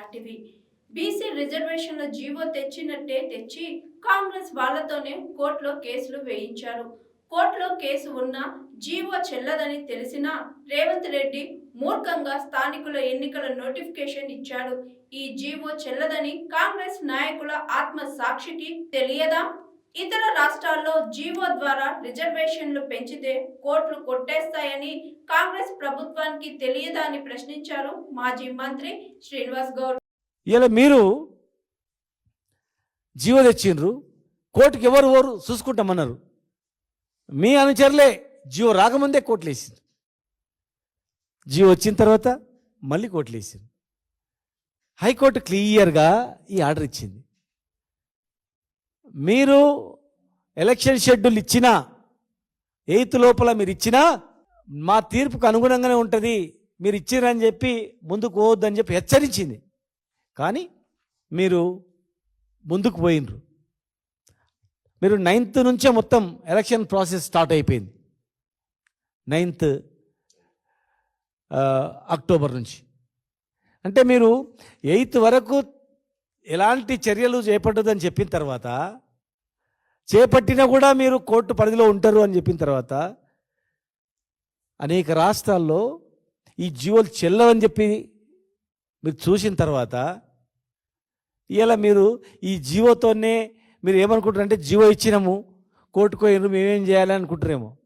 చాటివి BC రిజర్వేషన్ల GO తెచ్చినట్టే తెచ్చి కాంగ్రెస్ వాళ్ళతోనే కోర్టులో కేసులు వేయించారు. కోర్టులో కేసు ఉన్నా జీవో చెల్లదని తెలిసినా రేవంత్ రెడ్డి మూర్ఖంగా స్థానికుల ఎన్నికల నోటిఫికేషన్ ఇచ్చాడు. ఈ జీవో చెల్లదని కాంగ్రెస్ నాయకుల ఆత్మ సాక్షికి తెలియదా? ఇతర రాష్ట్రాల్లో జీవో ద్వారా రిజర్వేషన్లు పెంచితే కోట్లు కొట్టేస్తాయని కాంగ్రెస్ ప్రభుత్వానికి తెలియదా అని ప్రశ్నించారు మాజీ మంత్రి శ్రీనివాస్ గౌడ్. ఇలా మీరు జీవో తెచ్చిండ్రు కోర్టుకి ఎవరు ఎవరు చూసుకుంటామన్నారు. మీ అనుచరులే జియో రాకముందే కోట్లు వేసింది జియో వచ్చిన తర్వాత మళ్ళీ కోట్లు వేసింది హైకోర్టు క్లియర్గా ఈ ఆర్డర్ ఇచ్చింది. మీరు ఎలక్షన్ షెడ్యూల్ ఇచ్చినా ఎయిత్ లోపల మీరు ఇచ్చినా మా తీర్పుకు అనుగుణంగానే ఉంటుంది మీరు ఇచ్చిరని చెప్పి ముందుకు పోవద్దని చెప్పి హెచ్చరించింది. కానీ మీరు ముందుకు పోయినరు మీరు నైన్త్ నుంచే మొత్తం ఎలక్షన్ ప్రాసెస్ స్టార్ట్ అయిపోయింది. నైన్త్ అక్టోబర్ నుంచి. అంటే మీరు ఎయిత్ వరకు ఎలాంటి చర్యలు చేపట్టదని చెప్పిన తర్వాత చేపట్టినా కూడా మీరు కోర్టు పరిధిలో ఉంటారు అని చెప్పిన తర్వాత అనేక రాష్ట్రాల్లో ఈ జీవోలు చెల్లవని చెప్పి మీరు చూసిన తర్వాత ఇలా మీరు ఈ జీవోతోనే మీరు ఏమనుకుంటారంటే జీవో ఇచ్చినాము కోర్టుకు పోయినారు మేమేం చేయాలి అనుకుంటారేమో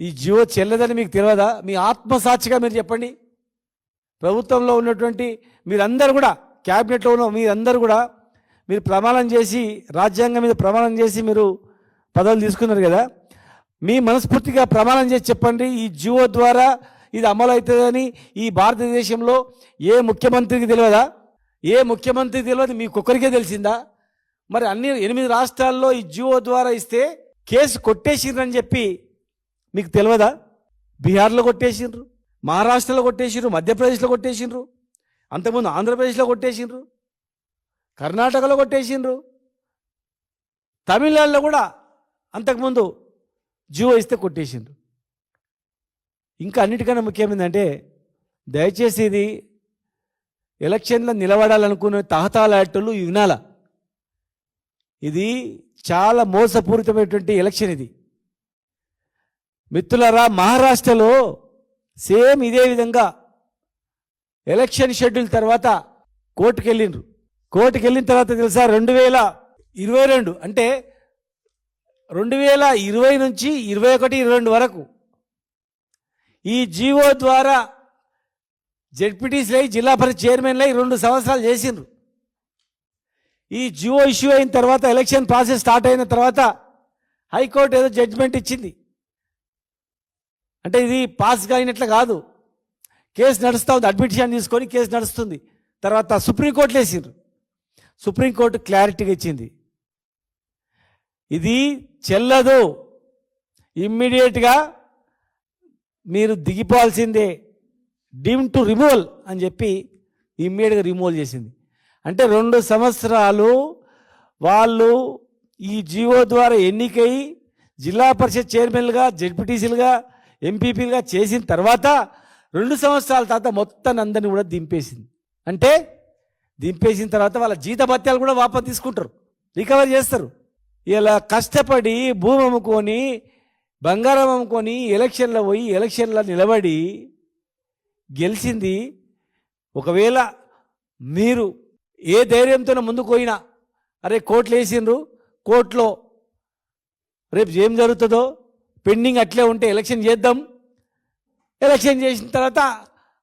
ఈ జీవో చెల్లదని మీకు తెలియదా మీ ఆత్మసాక్షిగా మీరు చెప్పండి. ప్రభుత్వంలో ఉన్నటువంటి మీరందరూ కూడా క్యాబినెట్లో ఉన్న మీరందరూ కూడా మీరు ప్రమాణం చేసి రాజ్యాంగం మీద ప్రమాణం చేసి మీరు పదవులు తీసుకున్నారు కదా. మీ మనస్ఫూర్తిగా ప్రమాణం చేసి చెప్పండి. ఈ జియో ద్వారా ఇది అమలు అవుతుందని ఈ భారతదేశంలో ఏ ముఖ్యమంత్రికి తెలియదా? ఏ ముఖ్యమంత్రికి తెలియదు? మీకొక్కరికే తెలిసిందా? మరి అన్ని ఎనిమిది రాష్ట్రాల్లో ఈ జియో ద్వారా ఇస్తే కేసు కొట్టేసిండ్రని చెప్పి మీకు తెలియదా? బీహార్లో కొట్టేసిండ్రు మహారాష్ట్రలో కొట్టేసిండ్రు మధ్యప్రదేశ్లో కొట్టేసిండ్రు. అంతకుముందు ఆంధ్రప్రదేశ్లో కొట్టేసిండ్రు కర్ణాటకలో కొట్టేసిండ్రు తమిళనాడులో కూడా అంతకుముందు జియో ఇస్తే కొట్టేసిండ్రు. ఇంకా అన్నిటికన్నా ముఖ్యమైందంటే దయచేసి ఇది ఎలక్షన్లో నిలబడాలనుకునే తహతాలాటలు వినాల ఇది చాలా మోసపూరితమైనటువంటి ఎలక్షన్ ఇది. మిత్రులరా మహారాష్ట్రలో సేమ్ ఇదే విధంగా ఎలక్షన్ షెడ్యూల్ తర్వాత కోర్టుకు వెళ్ళిండ్రు కోర్టుకు వెళ్ళిన తర్వాత తెలుసా రెండు వేల ఇరవై రెండు అంటే రెండు వేల ఇరవై నుంచి ఇరవై ఒకటి ఇరవై రెండు వరకు ఈ జీవో ద్వారా జెడ్పీటీసీలై జిల్లా పరిషత్ చైర్మన్లై రెండు సంవత్సరాలు చేసిండ్రు. ఈ జియో ఇష్యూ అయిన తర్వాత ఎలక్షన్ ప్రాసెస్ స్టార్ట్ అయిన తర్వాత హైకోర్టు ఏదో జడ్జిమెంట్ ఇచ్చింది. అంటే ఇది పాస్ కాయినట్లు కాదు. కేసు నడుస్తూ ఉంది అడ్మిషన్ తీసుకొని కేసు నడుస్తుంది. తర్వాత సుప్రీంకోర్టులు వేసిండ్రు సుప్రీంకోర్టు క్లారిటీగా ఇచ్చింది. ఇది చెల్లదు. ఇమ్మీడియట్గా మీరు దిగిపోవాల్సిందే. డీమ్ టు రిమూవల్ అని చెప్పి ఇమ్మీడియట్గా రిమూవల్ చేసింది. అంటే రెండు సంవత్సరాలు వాళ్ళు ఈ జీవో ద్వారా ఎన్నికై జిల్లా పరిషత్ చైర్మన్లుగా జడ్పీటీసీలుగా ఎంపీపీలుగా చేసిన తర్వాత రెండు సంవత్సరాల తర్వాత మొత్తం అందరిని కూడా దింపేసింది. అంటే దింపేసిన తర్వాత వాళ్ళ జీతభత్యాలు కూడా వాపసు తీసుకుంటారు. రికవర్ చేస్తారు. ఇలా కష్టపడి భూమి అమ్ముకొని బంగారం అమ్ముకొని ఎలక్షన్లో పోయి ఎలక్షన్లో నిలబడి గెలిచింది. ఒకవేళ మీరు ఏ ధైర్యంతో ముందుకు పోయినా అరే కోట్లు వేసిండ్రు కోర్టులో రేపు ఏం జరుగుతుందో పెండింగ్ అట్లే ఉంటే ఎలక్షన్ చేద్దాం ఎలక్షన్ చేసిన తర్వాత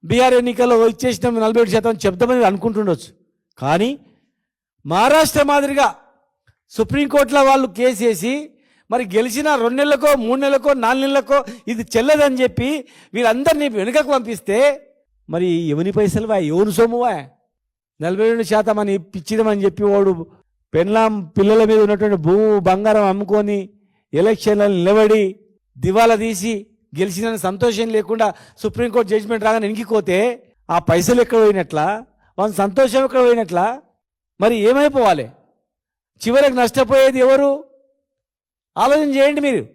బీఆర్ ఎన్నికల్లో ఇచ్చేసిన నలభై ఏడు శాతం చెప్దామని అనుకుంటుండొచ్చు. కానీ మహారాష్ట్ర మాదిరిగా సుప్రీంకోర్టులో వాళ్ళు కేసు వేసి మరి గెలిచిన రెండు నెలలకో మూడు నెలలకో నాలుగు నెలలకో ఇది చెల్లదని చెప్పి వీళ్ళందరినీ వెనుకకు పంపిస్తే మరి ఎవని పైసలువా ఎవరు సొమ్మువా నలభై రెండు శాతం అని పిచ్చిదమని చెప్పి వాడు పెన్లాం పిల్లల మీద ఉన్నటువంటి భూము బంగారం అమ్ముకొని ఎలక్షన్లను నిలబడి దివాలా తీసి గెలిచిన సంతోషం లేకుండా సుప్రీంకోర్టు జడ్జిమెంట్ రాగానే వెనికిపోతే ఆ పైసలు ఎక్కడ పోయినట్లా? వాళ్ళ సంతోషం ఎక్కడ పోయినట్లా? మరి ఏమైపోవాలి? చివరికి నష్టపోయేది ఎవరు? ఆలోచన చేయండి మీరు.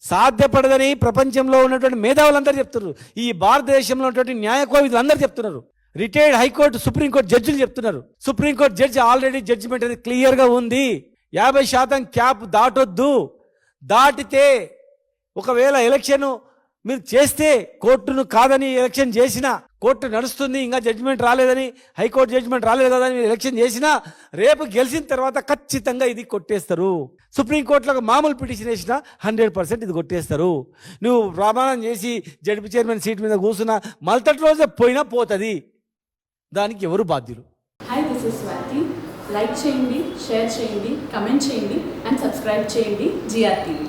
సాధ్యపడదని ప్రపంచంలో ఉన్నటువంటి మేధావులందరూ చెప్తున్నారు. ఈ భారతదేశంలో ఉన్నటువంటి న్యాయ కోవిదులు అందరూ చెప్తున్నారు. రిటైర్డ్ హైకోర్టు సుప్రీంకోర్టు జడ్జిలు చెప్తున్నారు. సుప్రీంకోర్టు జడ్జి ఆల్రెడీ జడ్జిమెంట్ అనేది క్లియర్గా ఉంది. యాభై శాతం క్యాప్ దాటొద్దు. దాటితే ఒకవేళ ఎలక్షన్ మీరు చేస్తే కోర్టును కాదని ఎలక్షన్ చేసినా కోర్టు నడుస్తుంది ఇంకా జడ్జిమెంట్ రాలేదని హైకోర్టు జడ్జిమెంట్ రాలేదు కదా అని మీరు ఎలక్షన్ చేసినా రేపు గెలిచిన తర్వాత ఖచ్చితంగా ఇది కొట్టేస్తారు. సుప్రీంకోర్టులో మామూలు పిటిషన్ వేసినా హండ్రెడ్ పర్సెంట్ ఇది కొట్టేస్తారు. నువ్వు ప్రమాణం చేసి జడ్పీ చైర్మన్ సీట్ మీద కూర్చున్నా మలతటి రోజే పోయినా పోతుంది. దానికి ఎవరు బాధ్యులు? Hi this is Swathi like చేయండి షేర్ చేయండి కమెంట్ చేయండి అండ్ సబ్స్క్రైబ్ చేయండి జిఆర్టీవీ